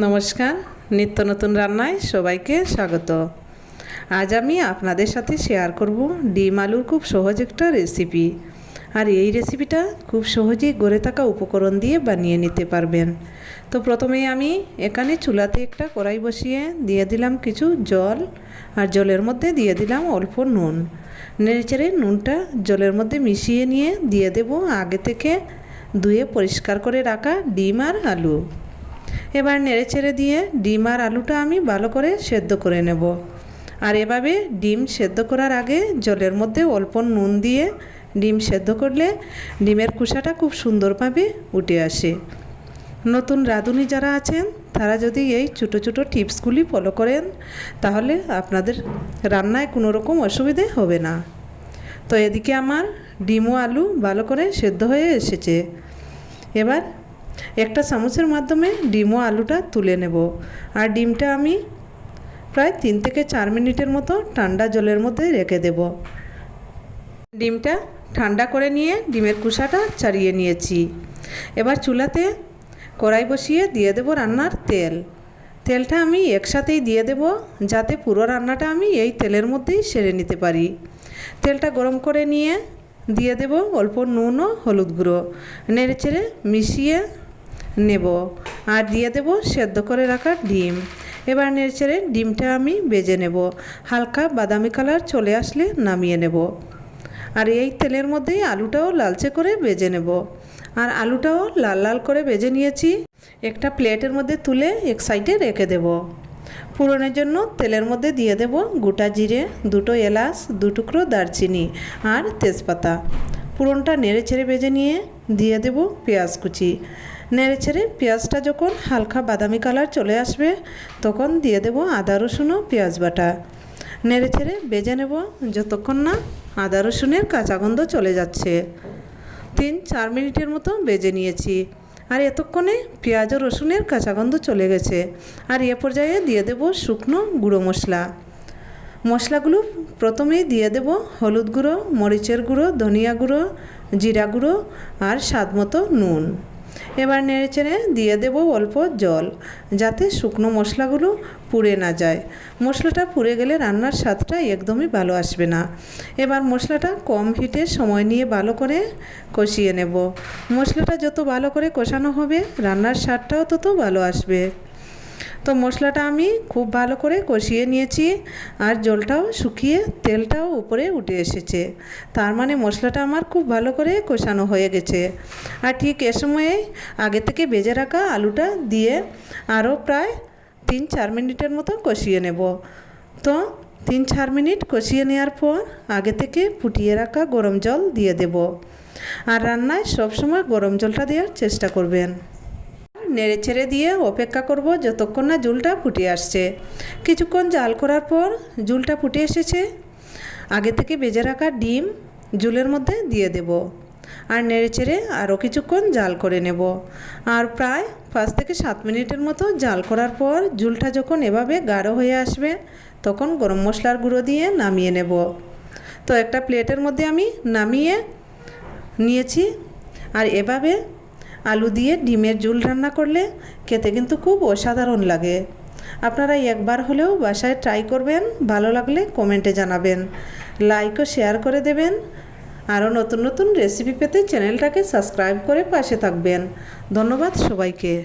নমস্কার, নিত্য নতুন রান্নায় সবাইকে স্বাগত। আজ আমি আপনাদের সাথে শেয়ার করব ডিম আলুর খুব সহজ একটা রেসিপি আর এই রেসিপিটা খুব সহজেই গড়ে থাকা উপকরণ দিয়ে বানিয়ে নিতে পারবেন। তো প্রথমে আমি এখানে চুলাতে একটা কড়াই বসিয়ে দিয়ে দিলাম কিছু জল আর জলের মধ্যে দিয়ে দিলাম অল্প নুন। নেড়েচেড়ে নুনটা জলের মধ্যে মিশিয়ে নিয়ে দিয়ে দেব আগে থেকে ধুয়ে পরিষ্কার করে রাখা ডিম আর আলু। এবার নেড়ে চেড়ে দিয়ে ডিম আর আলুটা আমি ভালো করে সেদ্ধ করে নেব। আর এভাবে ডিম সেদ্ধ করার আগে জলের মধ্যে অল্প নুন দিয়ে ডিম সেদ্ধ করলে ডিমের কুসাটা খুব সুন্দরভাবে উঠে আসে। নতুন রাঁধুনি যারা আছেন, তারা যদি এই ছোটো ছোটো টিপসগুলি ফলো করেন, তাহলে আপনাদের রান্নায় কোনো রকম অসুবিধে হবে না। তো এদিকে আমার ডিম ও আলু ভালো করে সেদ্ধ হয়ে এসেছে। এবার একটা চামচের মাধ্যমে ডিম ও আলুটা তুলে নেব। আর ডিমটা আমি প্রায় তিন থেকে চার মিনিটের মতো ঠান্ডা জলের মধ্যে রেখে দেব। ডিমটা ঠান্ডা করে নিয়ে ডিমের কুসাটা ছাড়িয়ে নিয়েছি। এবার চুলাতে কড়াই বসিয়ে দিয়ে দেব রান্নার তেল। তেলটা আমি একসাথেই দিয়ে দেব যাতে পুরো রান্নাটা আমি এই তেলের মধ্যেই সেরে নিতে পারি। তেলটা গরম করে নিয়ে দিয়ে দেব অল্প নুন ও হলুদ গুঁড়ো। নেড়ে চেড়ে মিশিয়ে নেব। আর দিয়ে দেব সেদ্ধ করে রাখা ডিম। এবার নেড়েচেড়ে ডিমটা আমি বেজে নেব। হালকা বাদামি কালার চলে আসলে নামিয়ে নেব। আর এই তেলের মধ্যেই আলুটাও লালচে করে বেজে নেব। আর আলুটাও লাল লাল করে বেজে নিয়েছি। একটা প্লেটের মধ্যে তুলে এক সাইডে রেখে দেব। পুরনের জন্য তেলের মধ্যে দিয়ে দেব গোটা জিরে, দুটো এলাচ, দু টুকরো দারচিনি আর তেজপাতা। পুরনটা নেড়ে ছেড়ে বেজে নিয়ে দিয়ে দেব পেঁয়াজ কুচি। নেড়ে ছেড়ে পেঁয়াজটা যখন হালকা বাদামি কালার চলে আসবে, তখন দিয়ে দেব আদা, রসুন ও পেঁয়াজ বাটা। নেড়ে ছেড়ে বেজে নেব যতক্ষণ না আদা, রসুনের কাঁচা গন্ধ চলে যাচ্ছে। তিন চার মিনিটের মতো বেজে নিয়েছি। আর এতক্ষণে পেঁয়াজ ও রসুনের কাঁচা গন্ধ চলে গেছে। আর এ পর্যায়ে দিয়ে দেব শুকনো গুঁড়ো মশলা। মশলাগুলো প্রথমেই দিয়ে দেব হলুদ গুঁড়ো, মরিচের গুঁড়ো, ধনিয়া গুঁড়ো, জিরা গুঁড়ো আর স্বাদ মতো নুন। এবার নেড়ে চেড়ে দিয়ে দেব অল্প জল, যাতে শুকনো মশলাগুলো পুড়ে না যায়। মশলাটা পুড়ে গেলে রান্নার স্বাদটা একদমই ভালো আসবে না। এবার মশলাটা কম হিটে সময় নিয়ে ভালো করে কষিয়ে নেব। মশলাটা যত ভালো করে কষানো হবে, রান্নার স্বাদটাও তত ভালো আসবে। তো মশলাটা আমি খুব ভালো করে কষিয়ে নিয়েছি আর জলটাও শুকিয়ে তেলটাও উপরে উঠে এসেছে। তার মানে মশলাটা আমার খুব ভালো করে কষানো হয়ে গেছে। আর ঠিক এ সময়ে আগে থেকে বেজে রাখা আলুটা দিয়ে আরও প্রায় তিন চার মিনিটের মতো কষিয়ে নেব। তো তিন চার মিনিট কষিয়ে নেওয়ার পর আগে থেকে ফুটিয়ে রাখা গরম জল দিয়ে দেব। আর রান্নায় সবসময় গরম জলটা দেওয়ার চেষ্টা করবেন। নেড়ে ছেড়ে দিয়ে অপেক্ষা করব যতক্ষণ না জুলটা ফুটে আসছে। কিছুক্ষণ জাল করার পর জুলটা ফুটে এসেছে। আগে থেকে বেজে রাখা ডিম জুলের মধ্যে দিয়ে দেব আর নেড়ে চেড়ে আরও কিছুক্ষণ জাল করে নেব। আর প্রায় পাঁচ থেকে সাত মিনিটের মতো জাল করার পর জুলটা যখন এভাবে গাঢ় হয়ে আসবে, তখন গরম মশলার গুঁড়ো দিয়ে নামিয়ে নেব। তো একটা প্লেটের মধ্যে আমি নামিয়ে নিয়েছি। আর এভাবে আলু দিয়ে ডিমের ঝোল রান্না করলে খেতে কিন্তু খুব অসাধারণ লাগে। আপনারা একবার হলেও বাসায় ট্রাই করবেন, ভালো লাগলে কমেন্টে জানাবেন। লাইক ও শেয়ার করে দেবেন। আরও নতুন নতুন রেসিপি পেতে চ্যানেলটাকে সাবস্ক্রাইব করে পাশে থাকবেন। ধন্যবাদ সবাইকে।